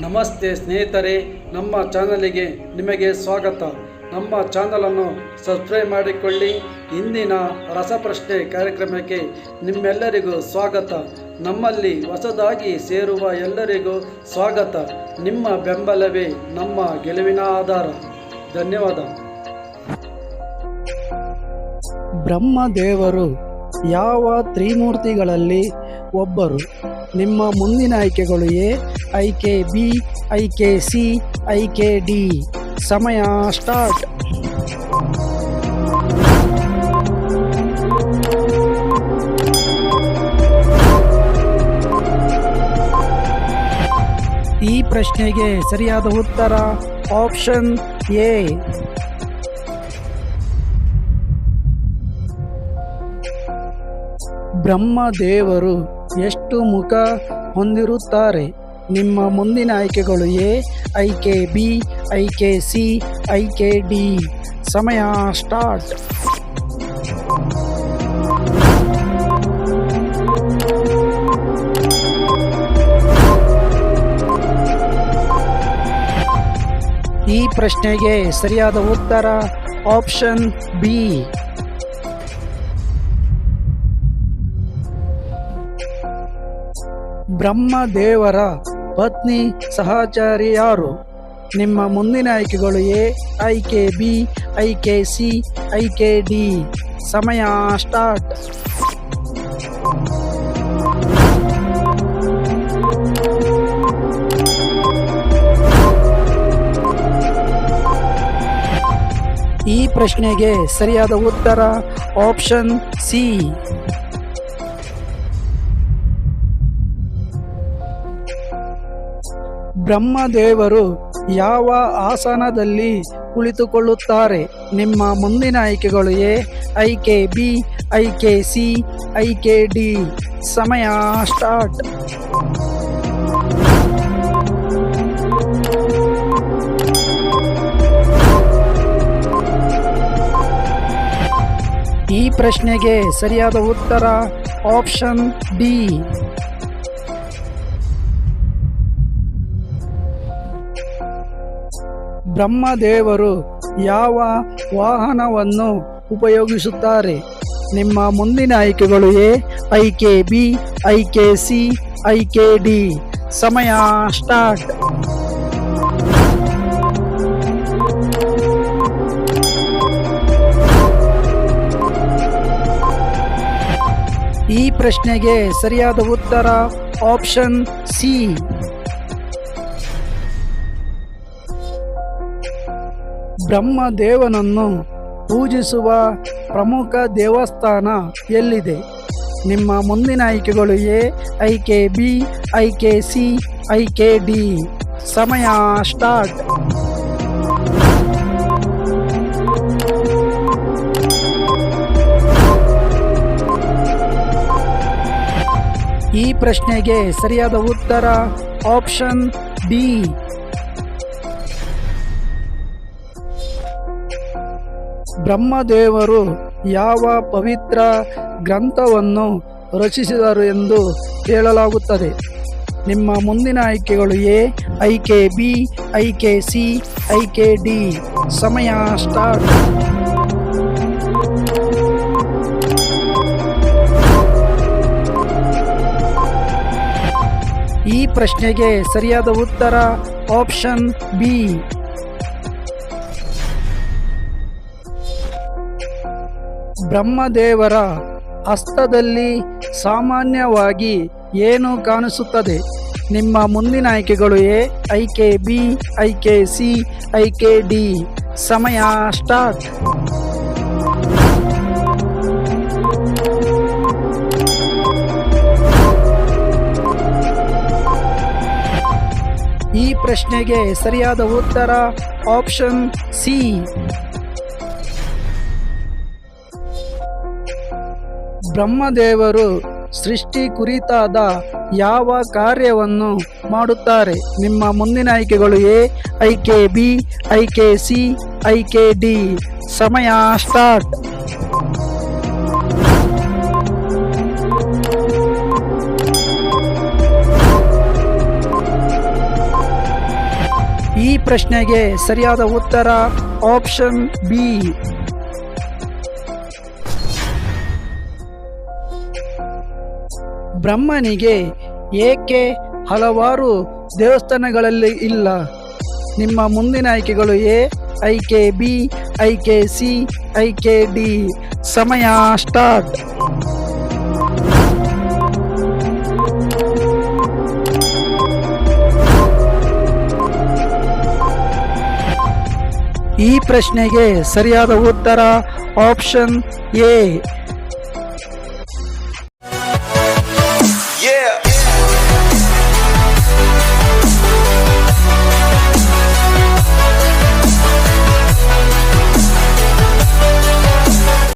ನಮಸ್ತೆ ಸ್ನೇಹಿತರೆ, ನಮ್ಮ ಚಾನಲಿಗೆ ನಿಮಗೆ ಸ್ವಾಗತ. ನಮ್ಮ ಚಾನಲನ್ನು ಸಬ್ಸ್ಕ್ರೈಬ್ ಮಾಡಿಕೊಳ್ಳಿ. ಇಂದಿನ ರಸಪ್ರಶ್ನೆ ಕಾರ್ಯಕ್ರಮಕ್ಕೆ ನಿಮ್ಮೆಲ್ಲರಿಗೂ ಸ್ವಾಗತ. ನಮ್ಮಲ್ಲಿ ಹೊಸದಾಗಿ ಸೇರುವ ಎಲ್ಲರಿಗೂ ಸ್ವಾಗತ. ನಿಮ್ಮ ಬೆಂಬಲವೇ ನಮ್ಮ ಗೆಲುವಿನ ಆಧಾರ. ಧನ್ಯವಾದ. ಬ್ರಹ್ಮದೇವರು ಯಾವ ತ್ರಿಮೂರ್ತಿಗಳಲ್ಲಿ ಒಬ್ಬರು? ನಿಮ್ಮ ಮುಂದಿನ ಆಯ್ಕೆಗಳು ಎ ಆಯ್ಕೆ ಬಿ ಆಯ್ಕೆ ಸಿ ಆಯ್ಕೆ ಡಿ. ಸಮಯ ಸ್ಟಾರ್ಟ್. ಈ ಪ್ರಶ್ನೆಗೆ ಸರಿಯಾದ ಉತ್ತರ ಆಪ್ಷನ್ ಎ. ಬ್ರಹ್ಮದೇವರು ಎಷ್ಟು ಮುಖ ಹೊಂದಿರುತ್ತಾರೆ? ನಿಮ್ಮ ಮುಂದಿನ ಆಯ್ಕೆಗಳು ಎ ಐಕೆ ಬಿ ಐಕೆ ಸಿ ಐಕೆ ಡಿ. ಸಮಯ ಸ್ಟಾರ್ಟ್. ಈ ಪ್ರಶ್ನೆಗೆ ಸರಿಯಾದ ಉತ್ತರ ಆಪ್ಷನ್ ಬಿ. ಬ್ರಹ್ಮದೇವರ ಪತ್ನಿ ಸಹಚಾರಿ ಯಾರು? ನಿಮ್ಮ ಮುಂದಿನ ಆಯ್ಕೆಗಳು ಎ ಆಯ್ಕೆ ಬಿ ಆಯ್ಕೆ ಸಿ ಆಯ್ಕೆ ಡಿ. ಸಮಯ ಸ್ಟಾರ್ಟ್. ಈ ಪ್ರಶ್ನೆಗೆ ಸರಿಯಾದ ಉತ್ತರ ಆಪ್ಷನ್ ಸಿ. ಬ್ರಹ್ಮದೇವರು ಯಾವ ಆಸನದಲ್ಲಿ ಕುಳಿತುಕೊಳ್ಳುತ್ತಾರೆ? ನಿಮ್ಮ ಮುಂದಿನ ಆಯ್ಕೆಗಳು ಎ ಆಯ್ಕೆ ಬಿ ಆಯ್ಕೆ ಸಿ ಆಯ್ಕೆ ಡಿ. ಸಮಯ ಸ್ಟಾರ್ಟ್. ಈ ಪ್ರಶ್ನೆಗೆ ಸರಿಯಾದ ಉತ್ತರ ಆಪ್ಷನ್ ಡಿ. ಬ್ರಹ್ಮದೇವರು ಯಾವ ವಾಹನವನ್ನು ಉಪಯೋಗಿಸುತ್ತಾರೆ? ನಿಮ್ಮ ಮುಂದಿನ ಆಯ್ಕೆಗಳು ಎ ಆಯ್ಕೆ ಬಿ ಆಯ್ಕೆ ಸಿ ಆಯ್ಕೆ ಡಿ. ಸಮಯ ಸ್ಟಾರ್ಟ್. ಈ ಪ್ರಶ್ನೆಗೆ ಸರಿಯಾದ ಉತ್ತರ ಆಪ್ಷನ್ ಸಿ. ಬ್ರಹ್ಮದೇವನನ್ನು ಪೂಜಿಸುವ ಪ್ರಮುಖ ದೇವಸ್ಥಾನ ಎಲ್ಲಿದೆ? ನಿಮ್ಮ ಮುಂದಿನ ಆಯ್ಕೆಗಳು ಎ ಆಯ್ಕೆ ಬಿ ಆಯ್ಕೆ ಸಿ ಆಯ್ಕೆ ಡಿ. ಸಮಯ ಸ್ಟಾರ್ಟ್. ಈ ಪ್ರಶ್ನೆಗೆ ಸರಿಯಾದ ಉತ್ತರ ಆಪ್ಷನ್ ಡಿ ಬ್ರಹ್ಮದೇವರು ಯಾವ ಪವಿತ್ರ ಗ್ರಂಥವನ್ನು ರಚಿಸಿದರು ಎಂದು ಹೇಳಲಾಗುತ್ತದೆ. ನಿಮ್ಮ ಮುಂದಿನ ಆಯ್ಕೆಗಳು ಎ, ಐಕೆ ಬಿ, ಐಕೆ ಸಿ, ಐಕೆ ಡಿ. ಸಮಯ ಸ್ಟಾರ್ಟ್ ಈ ಪ್ರಶ್ನೆಗೆ ಸರಿಯಾದ ಉತ್ತರ ಆಪ್ಷನ್ ಬಿ. ಬ್ರಹ್ಮದೇವರ ಹಸ್ತದಲ್ಲಿ ಸಾಮಾನ್ಯವಾಗಿ ಏನು ಕಾಣಿಸುತ್ತದೆ? ನಿಮ್ಮ ಮುಂದಿನ ಆಯ್ಕೆಗಳು ಎ ಆಯ್ಕೆ ಬಿ ಆಯ್ಕೆ ಸಿ ಆಯ್ಕೆ ಡಿ. ಸಮಯ ಸ್ಟಾರ್ಟ್. ಈ ಪ್ರಶ್ನೆಗೆ ಸರಿಯಾದ ಉತ್ತರ ಆಪ್ಷನ್ ಸಿ. ಬ್ರಹ್ಮದೇವರು ಸೃಷ್ಟಿ ಕುರಿತಾದ ಯಾವ ಕಾರ್ಯವನ್ನು ಮಾಡುತ್ತಾರೆ? ನಿಮ್ಮ ಮುಂದಿನ ಆಯ್ಕೆಗಳು ಎ ಆಯ್ಕೆ ಬಿ ಆಯ್ಕೆ ಸಿ ಆಯ್ಕೆ ಡಿ. ಸಮಯ ಸ್ಟಾರ್ಟ್. ಈ ಪ್ರಶ್ನೆಗೆ ಸರಿಯಾದ ಉತ್ತರ ಆಪ್ಷನ್ ಬಿ. ಬ್ರಹ್ಮನಿಗೆ ಏಕೆ ಹಲವಾರು ದೇವಸ್ಥಾನಗಳಲ್ಲಿ ಇಲ್ಲ? ನಿಮ್ಮ ಮುಂದಿನ ಆಯ್ಕೆಗಳು ಎ, ಐಕೆ ಬಿ, ಐಕೆ ಸಿ, ಐಕೆ ಡಿ. ಸಮಯ ಸ್ಟಾರ್ಟ್. ಈ ಪ್ರಶ್ನೆಗೆ ಸರಿಯಾದ ಉತ್ತರ ಆಪ್ಷನ್ ಎ.